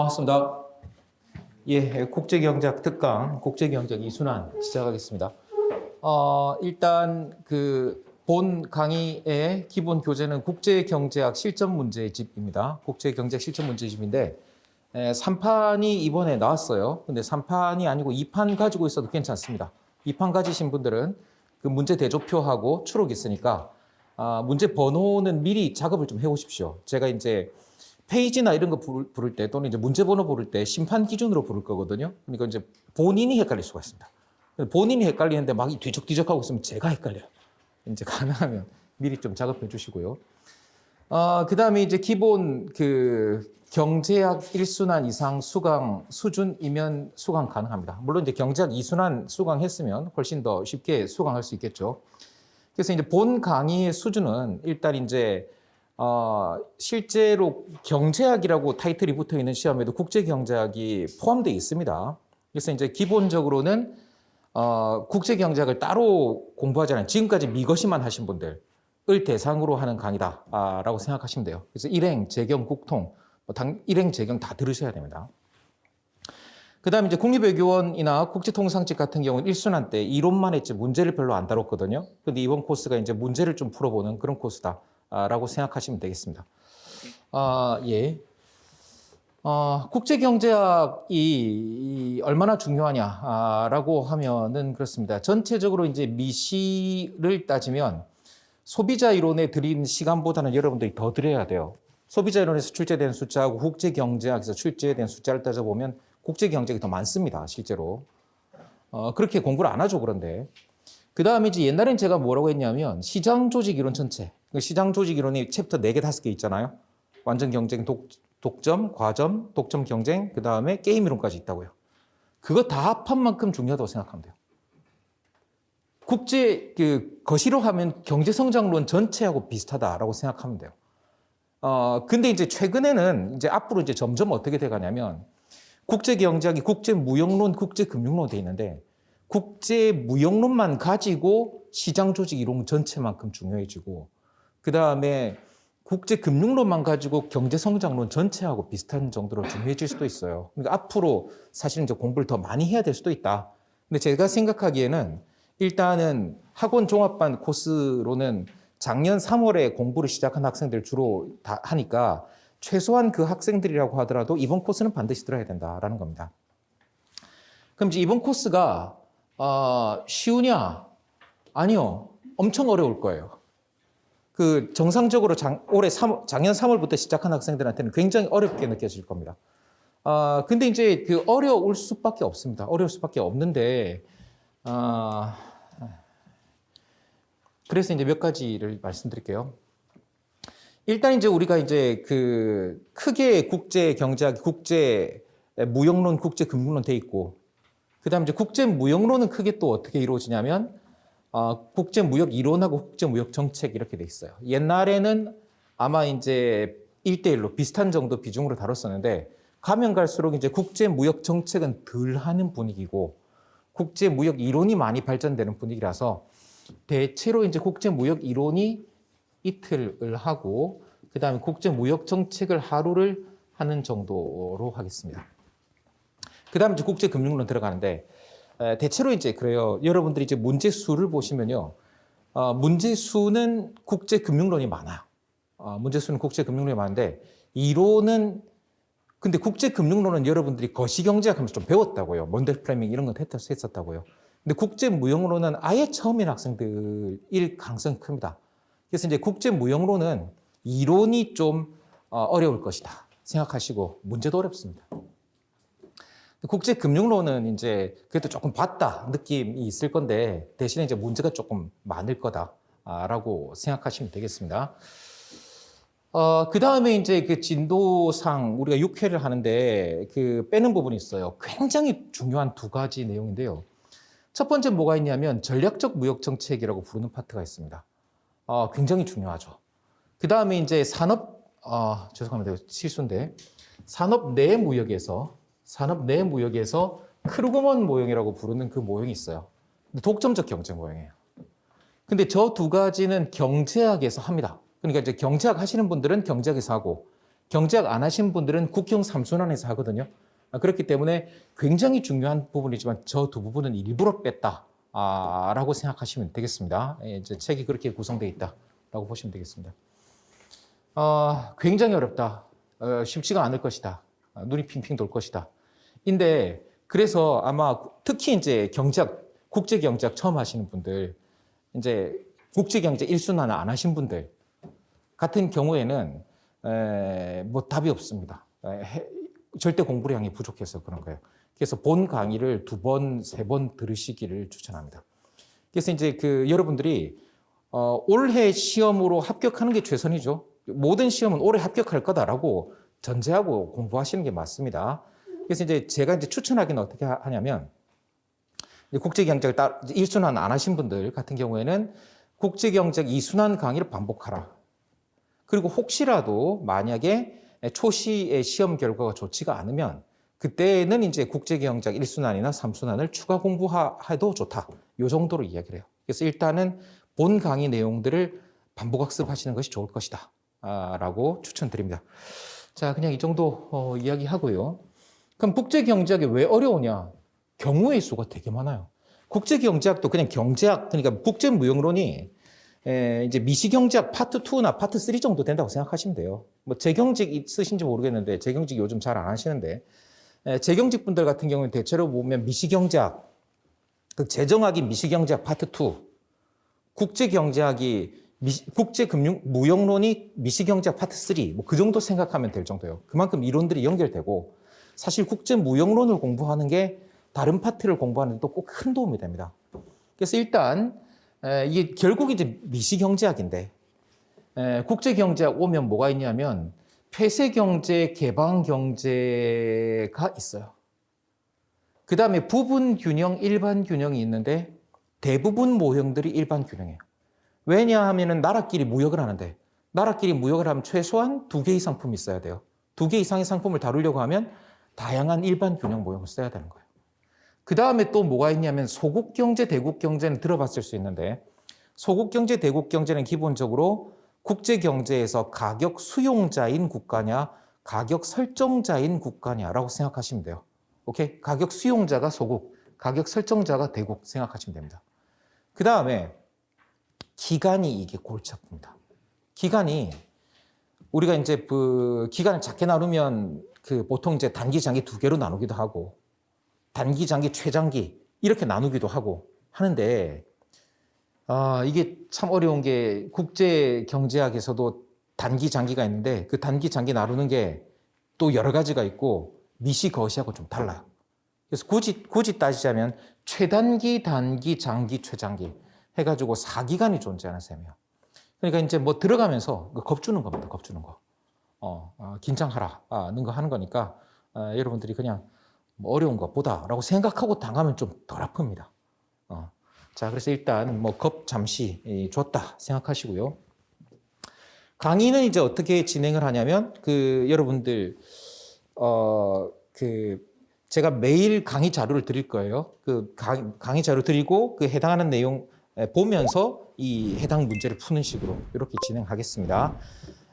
반갑습니다. 예, 국제경제학 특강, 국제경제학 이순환 시작하겠습니다. 어, 일단 그 본 강의의 기본 교재는 국제경제학 실전 문제집입니다. 국제경제학 실전 문제집인데 에, 3판이 이번에 나왔어요. 근데 3판이 아니고 2판 가지고 있어도 괜찮습니다. 2판 가지신 분들은 그 문제 대조표하고 추록 있으니까 아, 문제 번호는 미리 작업을 좀 해 오십시오. 제가 이제 페이지나 이런 거 부를, 때 또는 이제 문제 번호 부를 때 심판 기준으로 부를 거거든요. 그러니까 이제 본인이 헷갈릴 수가 있습니다. 본인이 헷갈리는데 막 뒤적뒤적하고 있으면 제가 헷갈려요. 이제 가능하면 미리 좀 작업해 주시고요. 어, 그 다음에 이제 기본 그 경제학 1순환 이상 수강 수준이면 수강 가능합니다. 물론 이제 경제학 2순환 수강했으면 훨씬 더 쉽게 수강할 수 있겠죠. 그래서 이제 본 강의의 수준은 일단 이제 어, 실제로 경제학이라고 타이틀이 붙어 있는 시험에도 국제 경제학이 포함되어 있습니다. 그래서 이제 기본적으로는 어, 국제 경제학을 따로 공부하지 않은 지금까지 미거시만 하신 분들을 대상으로 하는 강의다라고 생각하시면 돼요. 그래서 일행, 재경, 국통, 뭐 당, 일행, 재경 다 들으셔야 됩니다. 그 다음에 이제 국립외교원이나 국제통상직 같은 경우는 1순환 때 이론만 했지 문제를 별로 안 다뤘거든요. 근데 이번 코스가 이제 문제를 좀 풀어보는 그런 코스다 라고 생각하시면 되겠습니다. 아, 예. 어, 국제경제학이 이 얼마나 중요하냐라고 하면은 그렇습니다. 전체적으로 이제 미시를 따지면 소비자 이론에 들인 시간보다는 여러분들이 더 들여야 돼요. 소비자 이론에서 출제된 숫자하고 국제경제학에서 출제된 숫자를 따져보면 국제경제학이 더 많습니다. 실제로. 어, 그렇게 공부를 안 하죠. 그런데. 그 다음에 이제 옛날엔 제가 뭐라고 했냐면 시장 조직 이론 전체. 그 시장 조직 이론이 챕터 4개, 5개 있잖아요. 완전 경쟁, 독, 독점, 과점, 독점 경쟁, 그 다음에 게임 이론까지 있다고요. 그거 다 합한 만큼 중요하다고 생각하면 돼요. 국제 그 거시로 하면 경제 성장론 전체하고 비슷하다라고 생각하면 돼요. 어 근데 이제 최근에는 이제 앞으로 이제 점점 어떻게 돼 가냐면 국제 경제학이 국제 무역론, 국제 금융론 돼 있는데 국제 무역론만 가지고 시장 조직 이론 전체만큼 중요해지고 그 다음에 국제 금융론만 가지고 경제 성장론 전체하고 비슷한 정도로 중요해질 수도 있어요. 그러니까 앞으로 사실 이제 공부를 더 많이 해야 될 수도 있다. 근데 제가 생각하기에는 일단은 학원 종합반 코스로는 작년 3월에 공부를 시작한 학생들 주로 다 하니까 최소한 그 학생들이라고 하더라도 이번 코스는 반드시 들어야 된다라는 겁니다. 그럼 이제 이번 코스가 어, 쉬우냐? 아니요. 엄청 어려울 거예요. 그 정상적으로 장, 올해 3, 작년 3월부터 시작한 학생들한테는 굉장히 어렵게 느껴질 겁니다. 아, 근데 이제 그 어려울 수밖에 없습니다. 어려울 수밖에 없는데, 아, 그래서 이제 몇 가지를 말씀드릴게요. 일단 이제 우리가 이제 그 크게 국제 경제학, 국제 무역론, 국제 금융론 돼 있고, 그 다음에 이제 국제 무역론은 크게 또 어떻게 이루어지냐면, 어, 국제 무역 이론하고 국제 무역 정책 이렇게 돼 있어요. 옛날에는 아마 이제 1대1로 비슷한 정도 비중으로 다뤘었는데, 가면 갈수록 이제 국제 무역 정책은 덜 하는 분위기고, 국제 무역 이론이 많이 발전되는 분위기라서, 대체로 이제 국제 무역 이론이 이틀을 하고, 그 다음에 국제 무역 정책을 하루를 하는 정도로 하겠습니다. 그 다음에 이제 국제 금융론 들어가는데, 에, 대체로 이제 그래요. 여러분들이 이제 문제 수를 보시면요. 어, 문제 수는 국제 금융론이 많아요. 어, 문제 수는 국제 금융론이 많은데, 이론은 근데 국제 금융론은 여러분들이 거시경제학 하면서 좀 배웠다고요. 몬델 프레밍 이런 건 했었다고요. 근데 국제 무역론은 아예 처음인 학생들일 가능성이 큽니다. 그래서 이제 국제 무역론은 이론이 좀 어, 어려울 것이다 생각하시고 문제도 어렵습니다. 국제 금융론은 이제 그래도 조금 봤다 느낌이 있을 건데 대신에 이제 문제가 조금 많을 거다라고 생각하시면 되겠습니다. 어, 그 다음에 이제 그 진도상 우리가 6회를 하는데 그 빼는 부분이 있어요. 굉장히 중요한 두 가지 내용인데요. 첫 번째 뭐가 있냐면 전략적 무역 정책이라고 부르는 파트가 있습니다. 어, 굉장히 중요하죠. 그 다음에 이제 산업, 어, 죄송합니다. 실수인데. 산업 내 무역에서, 산업 내 무역에서 크루그먼 모형이라고 부르는 그 모형이 있어요. 독점적 경제 모형이에요. 근데 저 두 가지는 경제학에서 합니다. 그러니까 이제 경제학 하시는 분들은 경제학에서 하고, 경제학 안 하신 분들은 국경 삼순환에서 하거든요. 아, 그렇기 때문에 굉장히 중요한 부분이지만 저 두 부분은 일부러 뺐다. 아, 라고 생각하시면 되겠습니다. 예, 이제 책이 그렇게 구성되어 있다라고 보시면 되겠습니다. 어, 굉장히 어렵다. 어, 쉽지가 않을 것이다. 아, 눈이 핑핑 돌 것이다. 인데 그래서 아마 특히 이제 경제학, 국제 경제학 처음 하시는 분들, 이제 국제 경제 일순환을 안 하신 분들 같은 경우에는 에, 뭐 답이 없습니다. 에, 해- 절대 공부량이 부족해서 그런 거예요. 그래서 본 강의를 두 번, 세 번 들으시기를 추천합니다. 그래서 이제 그 여러분들이 어, 올해 시험으로 합격하는 게 최선이죠. 모든 시험은 올해 합격할 거다라고 전제하고 공부하시는 게 맞습니다. 그래서 이제 제가 이제 추천하기는 어떻게 하- 하냐면 이제 국제경제를 따, 이제 1순환 안 하신 분들 같은 경우에는 국제경제 2순환 강의를 반복하라. 그리고 혹시라도 만약에 초시의 시험 결과가 좋지가 않으면 그때는 이제 국제경제학 1순환이나 3순환을 추가 공부해도 좋다. 요 정도로 이야기를 해요. 그래서 일단은 본 강의 내용들을 반복 학습하시는 것이 좋을 것이다. 아, 라고 추천드립니다. 자, 그냥 이 정도 어, 이야기하고요. 그럼 국제경제학이 왜 어려우냐? 경우의 수가 되게 많아요. 국제경제학도 그냥 경제학, 그러니까 국제무역론이 에, 이제 미시경제학 파트 2나 파트 3 정도 된다고 생각하시면 돼요. 뭐 재경직 있으신지 모르겠는데 재경직 요즘 잘 안 하시는데 에, 재경직 분들 같은 경우는 대체로 보면 미시경제학, 그 재정학이 미시경제학 파트 2, 국제경제학이 미- 국제금융 무역론이 미시경제학 파트 3, 뭐 그 정도 생각하면 될 정도예요. 그만큼 이론들이 연결되고 사실 국제 무역론을 공부하는 게 다른 파트를 공부하는 데도 꼭 큰 도움이 됩니다. 그래서 일단 에, 이게 결국 이제 미시 경제학인데 에, 국제 경제학 오면 뭐가 있냐면 폐쇄 경제, 개방 경제가 있어요. 그 다음에 부분 균형, 일반 균형이 있는데 대부분 모형들이 일반 균형이에요. 왜냐하면 나라끼리 무역을 하는데 나라끼리 무역을 하면 최소한 두 개 이상 품이 있어야 돼요. 두 개 이상의 상품을 다루려고 하면 다양한 일반 균형 모형을 써야 되는 거예요. 그 다음에 또 뭐가 있냐면 소국 경제, 대국 경제는 들어봤을 수 있는데 소국 경제, 대국 경제는 기본적으로 국제 경제에서 가격 수용자인 국가냐, 가격 설정자인 국가냐라고 생각하시면 돼요. 오케이? 가격 수용자가 소국, 가격 설정자가 대국 생각하시면 됩니다. 그 다음에 기간이 이게 골치 아픕니다. 기간이 우리가 이제 그 기간을 작게 나누면 그 보통 이제 단기, 장기 두 개로 나누기도 하고 단기, 장기, 최장기 이렇게 나누기도 하고 하는데 아, 이게 참 어려운 게 국제 경제학에서도 단기, 장기가 있는데 그 단기, 장기 나누는 게 또 여러 가지가 있고 미시, 거시하고 좀 달라요. 그래서 굳이, 굳이 따지자면 최단기, 단기, 장기, 최장기 해가지고 4기간이 존재하는 셈이에요. 그러니까 이제 뭐 들어가면서 그 겁주는 겁니다. 겁주는 거. 어, 어, 긴장하라는 거 하는 거니까 어, 여러분들이 그냥 뭐 어려운 것보다라고 생각하고 당하면 좀 덜 아픕니다. 어. 자, 그래서 일단 뭐 겁 잠시 이, 줬다 생각하시고요. 강의는 이제 어떻게 진행을 하냐면 그 여러분들 어 그 제가 매일 강의 자료를 드릴 거예요. 그 강, 강의 자료 드리고 그 해당하는 내용 에, 보면서 이 해당 문제를 푸는 식으로 이렇게 진행하겠습니다.